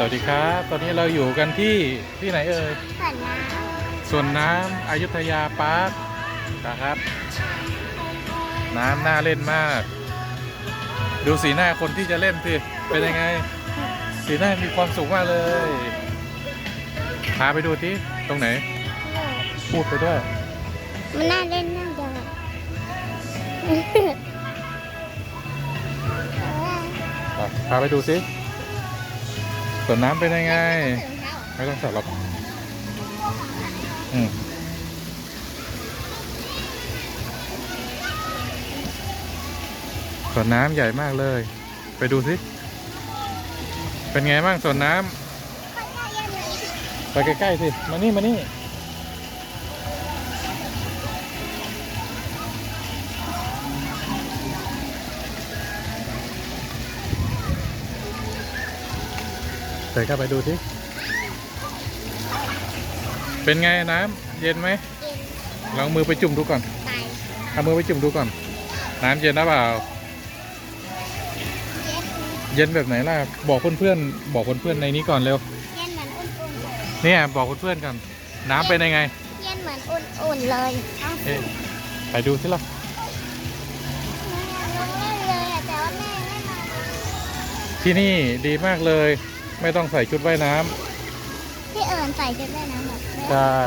สวัสดีครับ ตอนนี้เราอยู่กันที่ที่ไหนเอ่ยส่วนน้ส่วนน้ำอยุธยาพาร์คนะครับ น้ำน่าเล่นมาก ดูสีหน้าคนที่จะเล่นสิเป็นยังไง สีหน้ามีความสุขมากเลยพาไปดูที่ตรงไหนำพูดไปด้วย มันน่าเล่นมากเลยไปพาไปดูสิ ส่วนน้ำเป็นยังไง ไม่ต้องจับหรอกอืมส่วนน้ำใหญ่มากเลย ไปดูสิ เป็นไงบ้างส่วนน้ำไปใกล้ๆสิ มานี่ มานี่ ดินเข้าไปดูสิเป็นไงน้ำเย็นไหมลองมือไปจุ่มดูก่อนตายเอามือไปจุ่มดูก่อน น้ำเย็นหรือเปล่า เย็นแบบไหนล่ะ บอกเพื่อนๆ บอกเพื่อนๆในนี้ก่อนเร็ว เย็นเหมือนอุ่นเนี่ยบอกเพื่อนๆกันน้ำเป็นยังไงๆเย็นเหมือนอุ่นๆเลยเอาเอ๊ะไปดูสิล่ะลงเล่นเลยอะแต่ว่าแม่ไม่มาที่นี่ดีมากเลย ไม่ต้องใส่ชุดว่ายน้ำพี่เอิญใส่ชุดว่ายน้ำแบบแม่ใช่